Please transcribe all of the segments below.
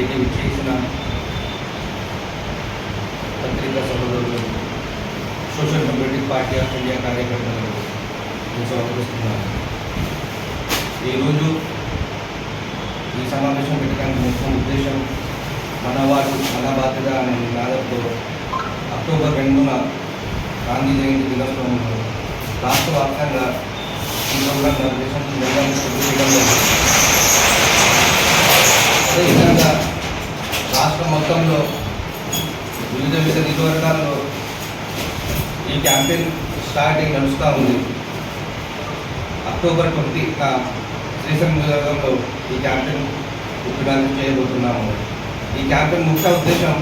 ఇక్కడికి విచ్చేసిన పత్రికా సభలో social democratic party of India కార్యకర్తలను స్వాగతిస్తున్నాను ఈరోజు ఈ సమావేశం పెట్టడానికి ముఖ్య ఉద్దేశం మన వారు మన బాధ్యత అనే నినాదంతో అక్టోబర్ రెండున గాంధీ జయంతి దినోత్సవం రాష్ట్ర వ్యాప్తంగా ఈ ప్రోగ్రాం నిర్వహించడం జరిగింది. అదేవిధంగా రాష్ట్రం మొత్తంలో వివిధ వివిధ నియోజకవర్గాల్లో ఈ క్యాంపెయిన్ స్టార్టింగ్ నడుస్తూ ఉంది. అక్టోబర్ ట్వంటీ శ్రీశైలం నియోజకవర్గంలో ఈ క్యాంపెయిన్ ఉద్యోగాలు చేయబోతున్నాము. ఈ క్యాంపెయిన్ ముఖ్య ఉద్దేశం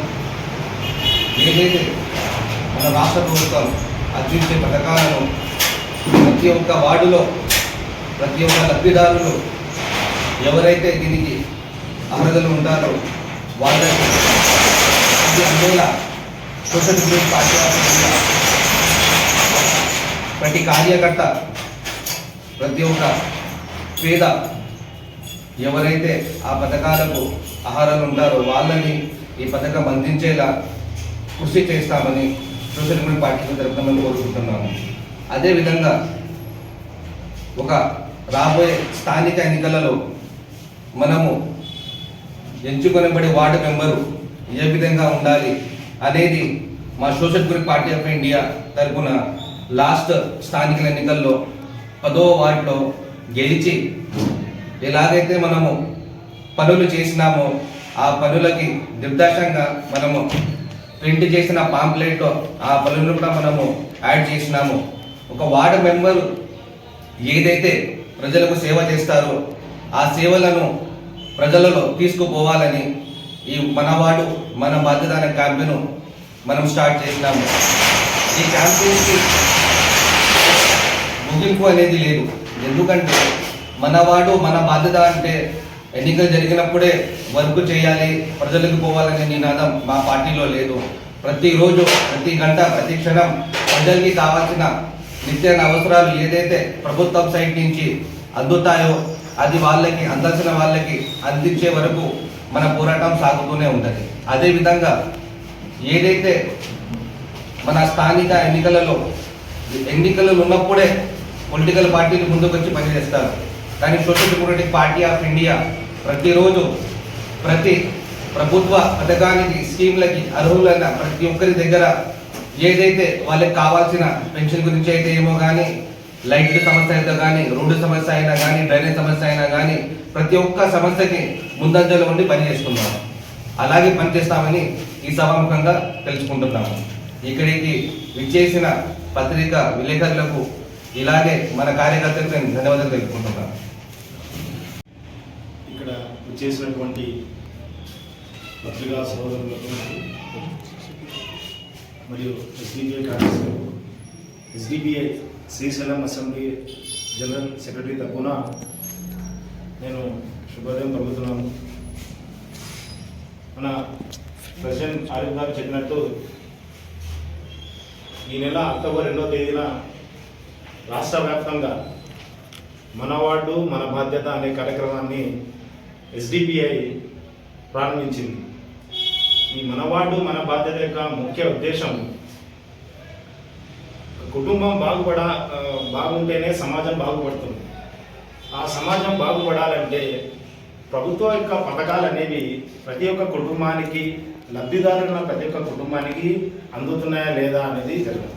ఏదైతే మన రాష్ట్ర ప్రభుత్వం అందించే పథకాలను ప్రతి ఒక్క వార్డులో ప్రతి ఒక్క లబ్ధిదారులు ఎవరైతే దీనికి అర్హతలు ఉంటారో వాళ్ళకి అందేలా సోషల్ మీడియా పార్టీ ప్రతి కార్యకర్త ప్రతి ఒక్క పేద ఎవరైతే ఆ పథకాలకు ఆహారాలు ఉంటారో వాళ్ళని ఈ పథకం అందించేలా కృషి చేస్తామని సోషల్ మీడియా పార్టీ తరఫున మేము కోరుకుంటున్నాము. అదేవిధంగా ఒక రాబోయే స్థానిక ఎన్నికలలో మనము ఎంచుకొనబడి వార్డు మెంబరు ఏ విధంగా ఉండాలి అనేది మా social group party of India తరఫున లాస్ట్ స్థానిక ఎన్నికల్లో పదో వార్డులో గెలిచి ఎలాగైతే మనము పనులు చేసినామో ఆ పనులకి నిర్దేశంగా మనము ప్రింట్ చేసిన పాంప్లెట్ ఆ పనులను కూడా మనము యాడ్ చేసినాము. ఒక వార్డు మెంబరు ఏదైతే ప్రజలకు సేవ చేస్తారో ఆ సేవలను ప్రజలలో తీసుకుపోవాలని ఈ మనవాడు మన బాధ్యత అనే క్యాంపెయిన్ మనం స్టార్ట్ చేసినాము. ఈ క్యాంపెయిన్కి ముగింపు అనేది లేదు. ఎందుకంటే మనవాడు మన బాధ్యత అంటే ఎన్నికలు జరిగినప్పుడే వర్క్ చేయాలి ప్రజలకు పోవాలనే నినాదం మా పార్టీలో లేదు. ప్రతిరోజు ప్రతి గంట ప్రతి క్షణం ప్రజలకి కావాల్సిన నిత్యాన అవసరాలు ఏదైతే ప్రభుత్వం సైడ్ నుంచి అందుతాయో అది వాళ్ళకి అందాల్సిన వాళ్ళకి అందించే వరకు మన పోరాటం సాగుతూనే ఉంటుంది. అదేవిధంగా ఏదైతే మన స్థానిక ఎన్నికలలో ఎన్నికలు ఉన్నప్పుడే పొలిటికల్ పార్టీలు ముందుకు వచ్చి పనిచేస్తారు. కానీ social democratic party of India ప్రతిరోజు ప్రతి ప్రభుత్వ పథకానికి స్కీమ్లకి అర్హులైన ప్రతి ఒక్కరి దగ్గర ఏదైతే వాళ్ళకి కావాల్సిన పెన్షన్ గురించి అయితే ఏమో కానీ లైట్ సమస్య అయినా కానీ రోడ్డు సమస్య అయినా కానీ డ్రైనేజ్ సమస్య అయినా కానీ ప్రతి ఒక్క సమస్యకి ముందంజలో ఉండి పనిచేస్తున్నాము అలాగే పనిచేస్తామని ఈ సభాముఖంగా తెలుసుకుంటున్నాము. ఇక్కడికి విచ్చేసిన పత్రిక విలేకరులకు ఇలాగే మన కార్యకర్తలకు నేను ధన్యవాదాలు తెలుపుకుంటున్నాను. ఇక్కడ విచ్చేసినటువంటి పత్రికా సహోదరులకు మరియు SDK కార్యదర్శులకు SDPI Srisailam assembly general secretary తరఫున నేను శుభోదయం పలుకుతున్నాను. మన ప్రెసిడెంట్ ఆరిఫ్ గారు చెప్పినట్టు ఈ నెల అక్టోబర్ రెండవ తేదీన రాష్ట్ర వ్యాప్తంగా మన వార్డు మన బాధ్యత అనే కార్యక్రమాన్ని ఎస్డిపిఐ ప్రారంభించింది. ఈ మన వార్డు మన బాధ్యత యొక్క ముఖ్య ఉద్దేశం కుటుంబం బాగుపడ బాగుంటేనే సమాజం బాగుపడుతుంది. ఆ సమాజం బాగుపడాలంటే ప్రభుత్వం యొక్క పథకాలు అనేవి ప్రతి ఒక్క కుటుంబానికి లబ్ధిదారుల ప్రతి ఒక్క కుటుంబానికి అందుతున్నాయా లేదా అనేది జరగదు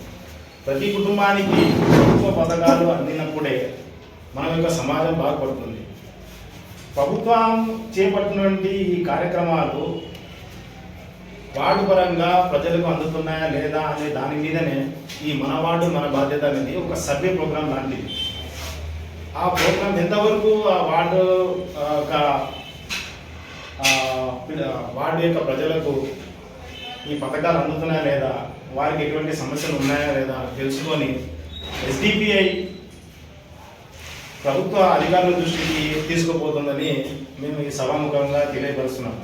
ప్రతి కుటుంబానికి ప్రభుత్వ పథకాలు అందినప్పుడే మన యొక్క సమాజం బాగుపడుతుంది. ప్రభుత్వం చేపట్టినటువంటి ఈ కార్యక్రమాలు వార్డు పరంగా ప్రజలకు అందుతున్నాయా లేదా అనే దాని మీదనే ఈ మన వార్డు మన బాధ్యత అనేది ఒక సర్వే ప్రోగ్రాం లాంటిది. ఆ ప్రోగ్రాం ఎంతవరకు ఆ వార్డు ఒక వార్డు యొక్క ప్రజలకు ఈ పథకాలు అందుతున్నాయా లేదా వారికి ఎటువంటి సమస్యలు ఉన్నాయా లేదా తెలుసుకొని ఎస్డిపిఐ ప్రభుత్వ అధికారుల దృష్టికి తీసుకుపోతుందని మేము ఈ సభాముఖంగా తెలియపరుస్తున్నాము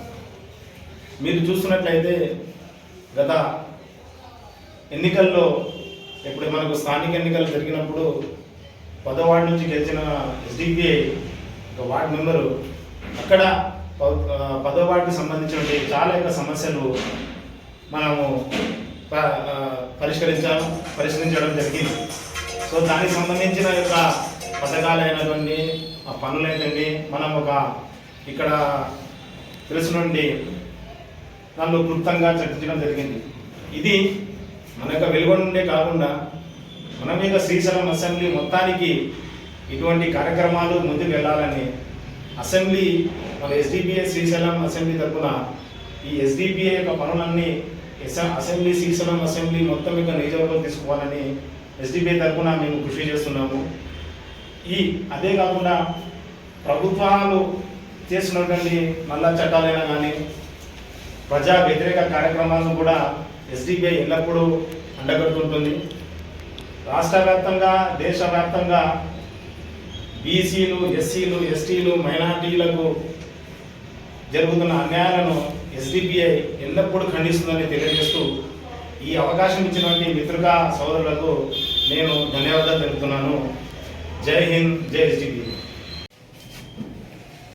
మీరు చూస్తున్నట్లయితే గత ఎన్నికల్లో ఇప్పుడు మనకు స్థానిక ఎన్నికలు జరిగినప్పుడు పదో వార్డు నుంచి గెలిచిన ఎస్డిపిఐ ఒక వార్డు మెంబరు అక్కడ ప- పదో వార్డుకి సంబంధించిన చాలా యొక్క సమస్యలు మనము ప- పరిష్కరించాము పరిష్కరించడం జరిగింది. సో దానికి సంబంధించిన యొక్క పథకాలైనటువంటి ఆ పనులైనటువంటి మనం ఒక ఇక్కడ తెలుసు నుండి నన్ను క్లుప్తంగా చర్చించడం జరిగింది. ఇది మన యొక్క వెలుగొండే కాకుండా మన యొక్క శ్రీశైలం అసెంబ్లీ మొత్తానికి ఇటువంటి కార్యక్రమాలు ముందుకు వెళ్ళాలని అసెంబ్లీ మన ఎస్డిపిఐ శ్రీశైలం అసెంబ్లీ తరఫున ఈ ఎస్డిపిఐ యొక్క పనులన్నీ ఎస్- అసెంబ్లీ శ్రీశైలం అసెంబ్లీ మొత్తం యొక్క నియోజకవర్గం తీసుకోవాలని ఎస్డిపిఐ తరఫున మేము కృషి చేస్తున్నాము. ఈ అదే కాకుండా ప్రభుత్వాలు చేస్తున్నటువంటి నల్ల చట్టాలైనా కానీ ప్రజా వ్యతిరేక కార్యక్రమాలను కూడా ఎస్డిపిఐ ఎల్లప్పుడూ అండగడుతుంటుంది. రాష్ట్ర వ్యాప్తంగా దేశవ్యాప్తంగా బీసీలు ఎస్సీలు ఎస్టీలు మైనార్టీలకు జరుగుతున్న అన్యాయాలను ఎస్డిపిఐ ఎల్లప్పుడూ ఖండిస్తుందని తెలియజేస్తూ ఈ అవకాశం ఇచ్చినటువంటి మిత్రుగా సోదరులకు నేను ధన్యవాదాలు తెలుపుతున్నాను. జై హింద్ జై ఎస్డిపిఐ